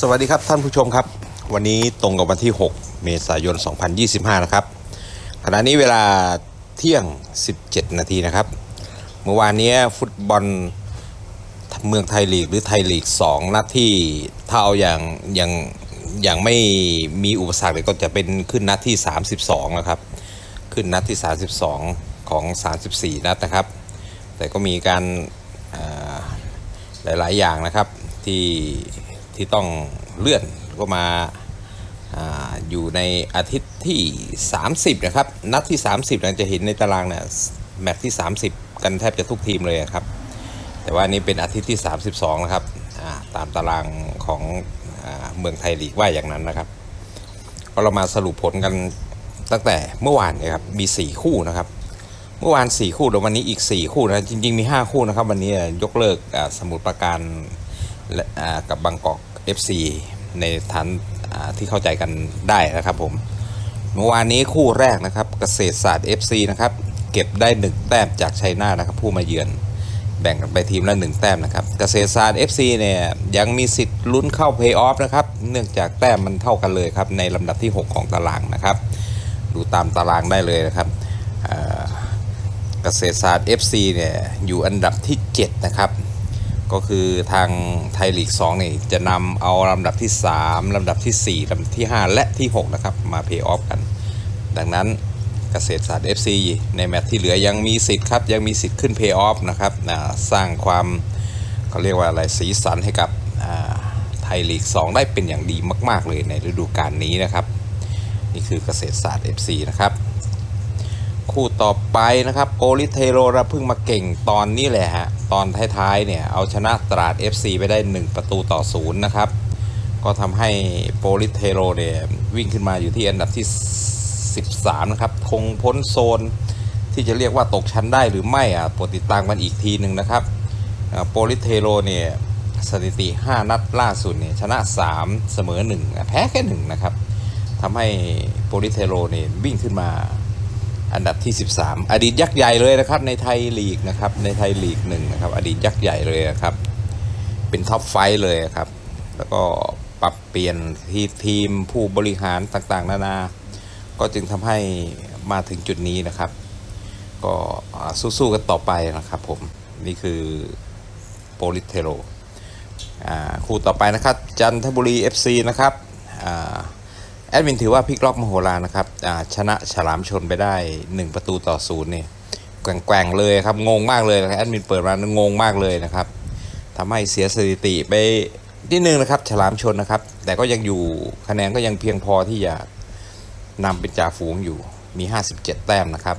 สวัสดีครับท่านผู้ชมครับ วันนี้ตรงกับวันที่ 6 เมษายน 2025 นะครับขณะนี้เวลาเที่ยง 17 นาทีนะครับ เมื่อวานนี้ฟุตบอลเมืองไทยลีกหรือไทยลีก 2 นัดที่ถ้าเอาอย่างอย่างอย่างไม่มีอุปสรรคเลยก็จะเป็นขึ้นนัดที่ 32 นะครับ ขึ้นนัดที่ 32 ของ 34 นัดนะครับ แต่ก็มีการอ่าหลาย ๆ อย่างนะครับที่ ที่ต้องเลื่อนก็มาอาอยู่ในอาทิตย์ที่ 30 นะครับ นัดที่ 30เราจะเห็นในตารางเนี่ยแมตช์ที่ 30 กันแทบจะทุกทีมเลยครับ แต่ว่านี่เป็นอาทิตย์ที่ 32 นะครับตามตารางของอเมืองไทยลีกว่าอย่างนั้นนะครับก็เรามาสรุปผลกันตั้งแต่เมื่อวานเนี่ยครับมี 4 คู่นะครับ เมื่อวาน 4 คู่เดี๋ยววันนี้อีก 4 คู่นะจริง ๆ มี 5 คู่นะครับ วันนี้ยกเลิกสมุทรปราการกับบางกอก FC ในฐานที่เข้าใจกันได้นะครับผม เมื่อวานนี้คู่แรกนะครับเกษตรศาสตร์ FC นะครับเก็บได้1แต้มจากชัยนาทนะครับผู้มาเยือนแบ่งกันไปทีมละ1แต้มนะครับเกษตรศาสตร์ FC เนี่ยยังมีสิทธิ์ลุ้นเข้าเพย์ออฟนะครับเนื่องจากแต้มมันเท่ากันเลยครับในลำดับที่ 6 ของตารางนะครับดูตามตารางได้เลยนะครับเกษตรศาสตร์ FC เนี่ยอยู่อันดับที่ 7 นะครับ ก็คือทางไทยลีก2นี่จะนำเอาลำดับที่ 3 ลำดับที่ 4 ลำดับที่ 5 และที่ 6 นะครับ มาเพย์ออฟกัน ดังนั้นเกษตรศาสตร์ FC ในแมตช์ที่เหลือยังมีสิทธิ์ครับ ยังมีสิทธิ์ขึ้นเพย์ออฟนะครับสร้างความเขาเรียกว่าอะไรสีสันให้กับไทยลีก 2 ได้เป็นอย่างดีมาก ๆ เลยในฤดูกาลนี้นะครับ นี่คือเกษตรศาสตร์ FC นะครับ คู่ต่อไปนะครับโปลิเทโรเราเพิ่งมาเก่งตอนนี้แหละฮะ ตอนท้ายๆเนี่ย เอาชนะตราด FC ไปได้ 1 ประตูต่อศูนย์นะครับ ก็ทำให้โปลิเทโรเนี่ยวิ่งขึ้นมาอยู่ที่อันดับที่ 13 นะครับ คงพ้นโซนที่จะเรียกว่าตกชั้นได้หรือไม่อะโปรดติดตามกันอีกทีหนึ่งนะครับโปลิเทโรเนี่ยสถิติ 5 นัดล่าสุดเนี่ยชนะ 3 เสมอ 1 แพ้แค่ 1 นะครับทำให้โปลิเทโรเนี่ยวิ่งขึ้นมา อันดับที่ 13 อดีตยักษ์ใหญ่เลยนะครับ ในไทยลีกนะครับ ในไทยลีกหนึ่งนะครับ อดีตยักษ์ใหญ่เลยนะครับ เป็นท็อปไฟว์เลยครับ แล้วก็ปรับเปลี่ยนที่ทีมผู้บริหารต่างๆ นานา ก็จึงทำให้มาถึงจุดนี้นะครับ ก็สู้ๆกันต่อไปนะครับผม นี่คือโปลิเทโรอ่าคู่ต่อไปนะครับ จันทบุรี FC นะครับอ่า แอดมินถือว่าพลิกล็อกมโหฬารนะครับชนะฉลามชนไปได้ 1 ประตูต่อศูนย์เนี่ยแกว่งๆเลยครับงงมากเลยแอดมินเปิดมางงมากเลยนะครับทำให้เสียสถิติไปนิดนึงนะครับ ฉลามชนนะครับ แต่ก็ยังอยู่คะแนนก็ยังเพียงพอที่จะนำเป็นจ่าฝูงอยู่มี 57 แต้มนะครับ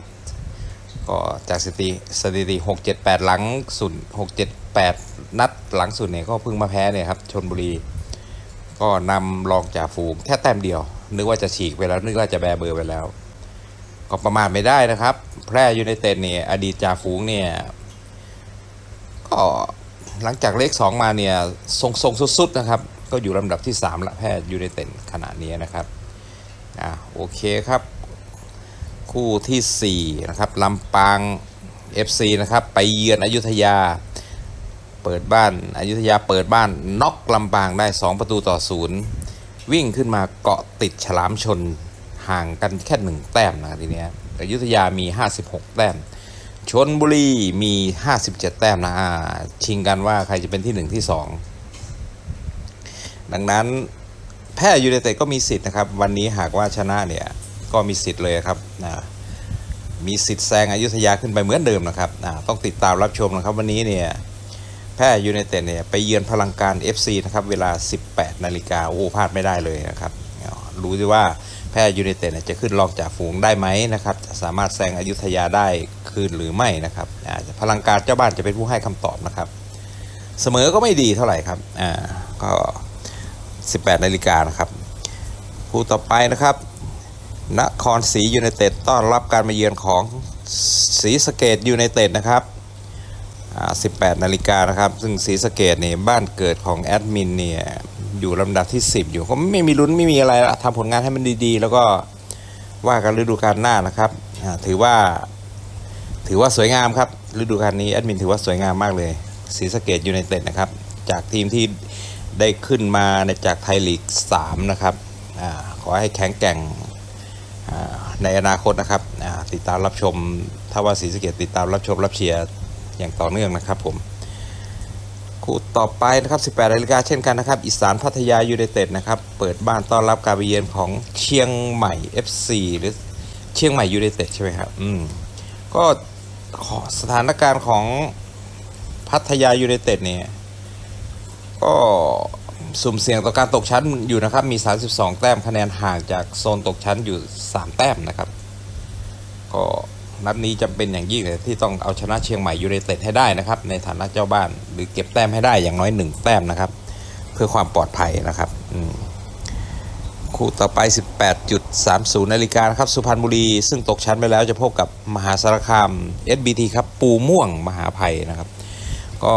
ก็จากสถิติสถิติ 6 7 8 หลังสุด6 7 8 นัดหลังสุดเนี่ยก็เพิ่งมาแพ้เนี่ยครับชนบุรี ก็นำรองจ่าฝูงแค่แต้มเดียว นึกว่าจะฉีกไปแล้ว นึกว่าจะแบเบอร์ไปแล้ว ก็ประมาทไม่ได้นะครับ แพร่ยูไนเต็ดเนี่ยอดีตจ่าฝูงเนี่ย ก็หลังจากเลขสองมาเนี่ยทรงทรงสุดๆนะครับ ก็อยู่ลำดับที่ 3 ละแพร่ยูไนเต็ดขณะนี้นะครับอ่าโอเคครับ คู่ทีสี่ 4 นะครับลำปาง FC นะครับ ไปเยือนอยุธยา เปิดบ้านอายุทยาเปิดบ้านน็อกลำปางได้ 2 ประตูต่อศูนย์ วิ่งขึ้นมาเกาะติดฉลามชนห่างกันแค่หนึ่งแต้มนะทีเนี้ยอยุธยามี 56 แต้ม ชนบุรีมี 57 แต้มนะอ่าชิงกันว่าใครจะเป็นที่ 1 ที่ 2 ดังนั้นแพ้ยูไนเต็ดก็มีสิทธิ์นะครับ วันนี้หากว่าชนะเนี่ยก็มีสิทธิ์เลยครับนะมีสิทธิ์แซงอยุธยาขึ้นไปเหมือนเดิมนะครับอ่าต้องติดตามรับชมนะครับวันนี้เนี่ย แพร่ยูไนเต็ดเนี่ยไปเยือนพลังการ FC นะครับเวลา 18 นาฬิกาโอ้พลาดไม่ได้เลยนะครับรู้สิว่าแพร่ยูไนเต็ดจะขึ้นรองจากฝูงได้ไหมนะครับจะสามารถแซงอยุธยาได้คืนหรือไม่นะครับพลังการเจ้าบ้านจะเป็นผู้ให้คำตอบนะครับ เสมอก็ไม่ดีเท่าไหร่ครับอ่าก็ 18 นาฬิกานะครับคู่ต่อไปนะครับนครศรียูไนเต็ดต้อนรับการมาเยือนของศรีสะเกดยูไนเต็ดนะครับ 18 นาฬิกานะครับ ซึ่งศรีสะเกดเนี่ยบ้านเกิดของแอดมินเนี่ยอยู่ลำดับที่ 10 อยู่ก็ไม่มีลุ้นไม่มีอะไระทำผลงานให้มันดีๆ แล้วก็ว่ากันฤดูกาลหน้านะครับ ถือว่า ถือว่าสวยงามครับฤดูกาลนี้แอดมินถือว่าสวยงามมากเลยศรีสะเกดยูไนเต็ดนะครับ จากทีมที่ได้ขึ้นมาในจากไทยลีก 3 นะครับอขอให้แข็งแกร่งในอนาคตนะครับติดตามรับชม ถ้าว่าศรีสะเกดติดตามรับชมรับเชียร์ อย่างต่อเนื่องนะครับผมคู่ต่อไปนะครับ 18นาฬิกาเช่นกันนะครับ อีสานพัทยายูไนเต็ดนะครับ เปิดบ้านต้อนรับการไปเยือนของเชียงใหม่ FC หรือเชียงใหม่ยูไนเต็ดใช่ไหมครับ อืม ก็สถานการณ์ของพัทยายูไนเต็ดเนี่ย ก็สุ่มเสี่ยงต่อการตกชั้นอยู่นะครับ มี 32 แต้มคะแนนห่างจากโซนตกชั้นอยู่ 3 แต้มนะครับ ก็ นัดนี้จำเป็นอย่างยิ่งเลยที่ต้องเอาชนะเชียงใหม่ยูไนเต็ดให้ได้นะครับ ในฐานะเจ้าบ้าน หรือเก็บแต้มให้ได้อย่างน้อย 1 แต้มนะครับ เพื่อความปลอดภัยนะครับคู่ต่อไป 18.30นาฬิกาครับสุพรรณบุรี ซึ่งตกชั้นไปแล้วจะพบกับมหาสารคาม SBT ครับปูม่วงมหาภัยนะครับ ก็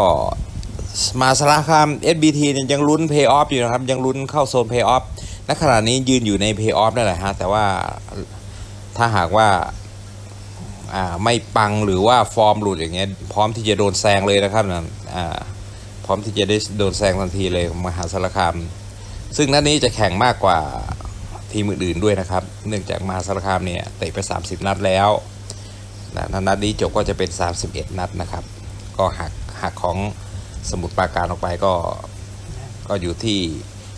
มหาสารคาม SBT เนี่ยยังลุ้นเพย์ออฟอยู่นะครับ ยังลุ้นเข้าโซนเพย์ออฟณขณะนี้ยืนอยู่ในเพย์ออฟนั่นแหละฮะแต่ว่าถ้าหากว่า อ่าไม่ปังหรือว่าฟอร์มหลุดอย่างเงี้ยพร้อมที่จะโดนแซงเลยนะครับนะอ่าพร้อมที่จะได้โดนแซงทันทีเลยมหาสารคาม ซึ่งนัดนี้จะแข่งมากกว่าทีมอื่นๆด้วยนะครับ เนื่องจากมหาสารคามเนี่ยเตะไป 30 นัดแล้วนะถ้านัดนี้จบก็จะเป็น 31 นัดนะครับ ก็หักหักของสมุทรปราการออกไปก็ก็อยู่ที่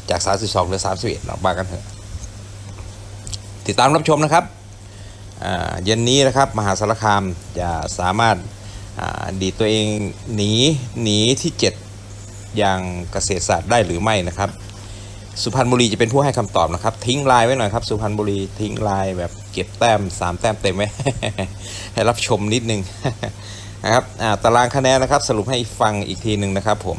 จาก 32เหลือ31เนาะบากันเถอะ ติดตามรับชมนะครับ เย็นนี้นะครับมหาสารคามจะสามารถดีตัวเองหนีหนีที่ 7 อย่างเกษตรศาสตร์ได้หรือไม่นะครับ สุพรรณบุรีจะเป็นผู้ให้คำตอบนะครับ ทิ้งลายไว้หน่อยครับ สุพรรณบุรีทิ้งลายแบบเก็บแต้ม 3 แต้มเต็มไว้ให้รับชมนิดนึงนะครับตารางคะแนนนะครับ สรุปให้ฟังอีกทีหนึ่งนะครับ ผม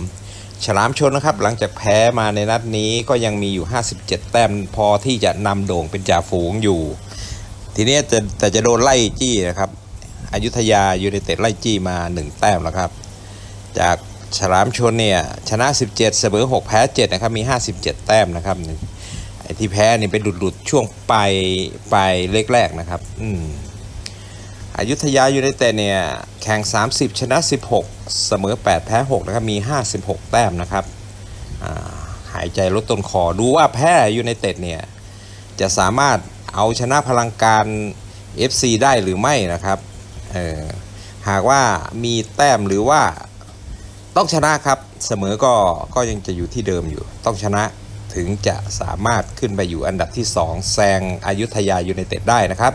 ฉลามชนนะครับหลังจากแพ้มาในนัดนี้ก็ยังมีอยู่ 57 แต้มพอที่จะนำโด่งเป็นจ่าฝูงอยู่ ทีนี้จะแต่จะโดนไล่จี้นะครับอยุธยายูไนเต็ดไล่จี้มา 1 แต้มแล้วครับ จากฉลามชนเนี่ยชนะ 17 เสมอ 6 แพ้ 7 นะครับ มี 57 แต้มนะครับไอ้ที่แพ้นี่เป็นหลุดๆช่วงปลายปลายเล็กแรกนะครับ อืมอยุธยายูไนเต็ดเนี่ยแข่ง 30 ชนะ 16 เสมอ 8 แพ้ 6 นะครับ มี 56 แต้มนะครับหายใจลดต้นคอดูว่าแพ้ยูไนเต็ดเนี่ยจะสามารถ เอาชนะพลังการ FC ได้หรือไม่นะครับหากว่ามีแต้มหรือว่าต้องชนะครับเสมอก็ก็ยังจะอยู่ที่เดิมอยู่ ต้องชนะถึงจะสามารถขึ้นไปอยู่อันดับที่ 2 แซงอายุทยายูไนเต็ดได้นะครับ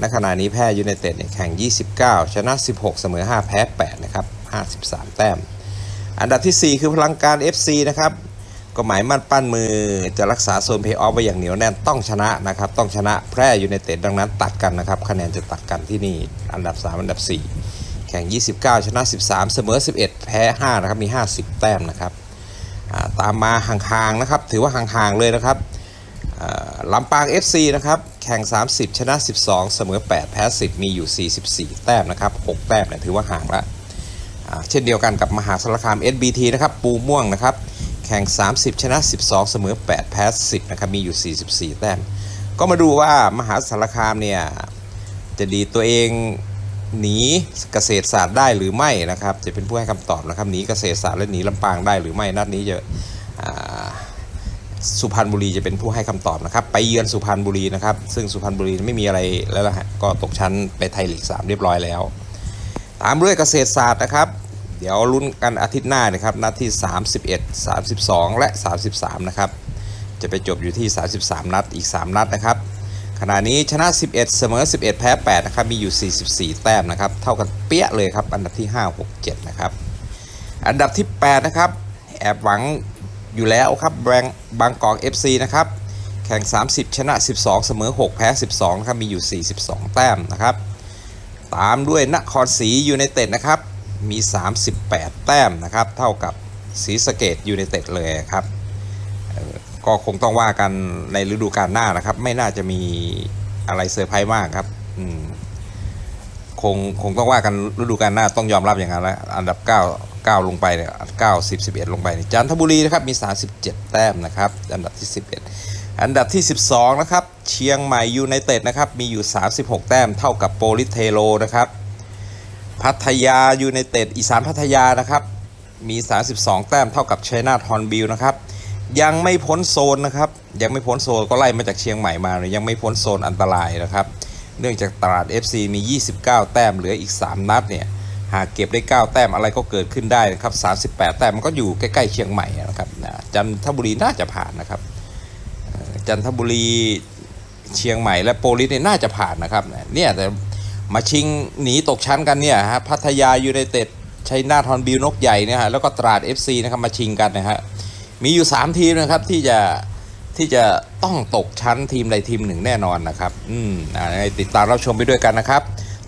ณขณะนี้แพ้ยูไนเต็ดแข่ง 29 ชนะ 16 เสมอ 5 แพ้ 8 นะครับ 53 แต้ม อันดับทีสี่4 คือพลังการ FC นะครับ ก็หมายมั่นปั้นมือจะรักษาโซนเพย์ออฟไว้อย่างเหนียวแน่นต้องชนะนะครับ ต้องชนะแพร่ยูไนเต็ดดังนั้นตัดกันนะครับ คะแนนจะตัดกันที่นี่อันดับ 3 อันดับ 4 แข่ง 29 ชนะ 13 เสมอ 11 แพ้ 5 นะครับ มี 50 แต้มนะครับตามมาห่างๆนะครับ ถือว่าห่างๆเลยนะครับลำปาง FC นะครับ แข่ง 30 ชนะ 12 เสมอ 8 แพ้ 10 มีอยู่ 44 แต้มนะครับ 6 แต้มเนี่ยถือว่าห่างละเช่นเดียวกันกับมหาสารคาม SBT นะครับ ปูม่วงนะครับ แข่ง 30 ชนะ 12 เสมอ 8 แพ้ 10 นะครับ มีอยู่ 44 แต้ม ก็มาดูว่ามหาสารคามเนี่ย จะดีตัวเองหนีเกษตรศาสตร์ได้หรือไม่นะครับ จะเป็นผู้ให้คำตอบนะครับ หนีเกษตรศาสตร์และหนีลำปางได้หรือไม่ นัดนี้จะสุพรรณบุรีจะเป็นผู้ให้คำตอบนะครับ ไปเยือนสุพรรณบุรีนะครับ ซึ่งสุพรรณบุรีไม่มีอะไรแล้วล่ะฮะก็ตกชั้นไปไทยลีก3เรียบร้อยแล้ว ตามด้วยเกษตรศาสตร์นะครับ เดี๋ยวลุ้นกันอาทิตย์หน้านะครับนัดที่ 31 32 และ 33 นะครับ จะไปจบอยู่ที่ 33 นัดอีก 3 นัดนะครับ ขณะนี้ชนะ 11 เสมอ 11 แพ้ 8 นะครับ มีอยู่ 44 แต้มนะครับ เท่ากันเปี้ยเลยครับ อันดับที่ 5 6 7 นะครับ อันดับที่ 8 นะครับ แอบหวังอยู่แล้วครับแบงบางกอก FC นะครับ แข่ง 30 ชนะ 12 เสมอ 6 แพ้ 12 นะครับ มีอยู่ 42 แต้มนะครับ ตามด้วยนครศรียูไนเต็ดนะครับ มี 38 แต้มนะครับ เท่ากับศรีสะเกดยูไนเต็ดเลยครับ ก็คงต้องว่ากันในฤดูกาลหน้านะครับ ไม่น่าจะมีอะไรเซอร์ไพรส์มากครับอืมคงคงต้องว่ากันฤดูกาลหน้าต้องยอมรับอย่างนั้นแล้วอันดับ 9 9 ลงไปเนี่ย9 10 11ลงไปเนี่ยจันทบุรีนะครับมี 37 แต้มนะครับ อันดับที่ 11 อันดับที่ 12 นะครับ เชียงใหม่ยูไนเต็ดนะครับ มีอยู่ 36 แต้มเท่ากับโปลิเทโลนะครับ พัทยายูไนเต็ดอีสานพัทยานะครับ มี 32 แต้มเท่ากับชัยนาทฮอนบิลนะครับ ยังไม่พ้นโซนนะครับ ยังไม่พ้นโซนก็ไล่มาจากเชียงใหม่มาเลยยังไม่พ้นโซนอันตรายนะครับ เนื่องจากตราด FC มี 29 แต้มเหลืออีก 3 นัดเนี่ยหากเก็บได้ 9 แต้มอะไรก็เกิดขึ้นได้นะครับ 38 แต้มมันก็อยู่ใกล้ๆเชียงใหม่นะครับจันทบุรีน่าจะผ่านนะครับ จันทบุรีเชียงใหม่และโปลิสเนี่ยน่าจะผ่านนะครับเนี่ยแต่ มาชิงหนีตกชั้นกันเนี่ยฮะพัทยายูไนเต็ดชัยนาทฮอนบิวนกใหญ่เนี่ยฮะแล้วก็ตราด FC นะครับมาชิงกันนะฮะมีอยู่ 3 ทีมนะครับที่จะที่จะต้องตกชั้นทีมใดทีมหนึ่งแน่นอนนะครับอืมอ่าติดตามรับชมไปด้วยกันนะครับ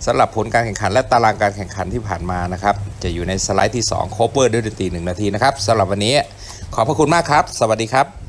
สำหรับผลการแข่งขันและตารางการแข่งขันที่ผ่านมานะครับจะอยู่ในสไลด์ที่2โคเวอร์ด้วยดนตรีหนึ่งนาทีนะครับสำหรับวันนี้ขอบพระคุณมากครับ สวัสดีครับ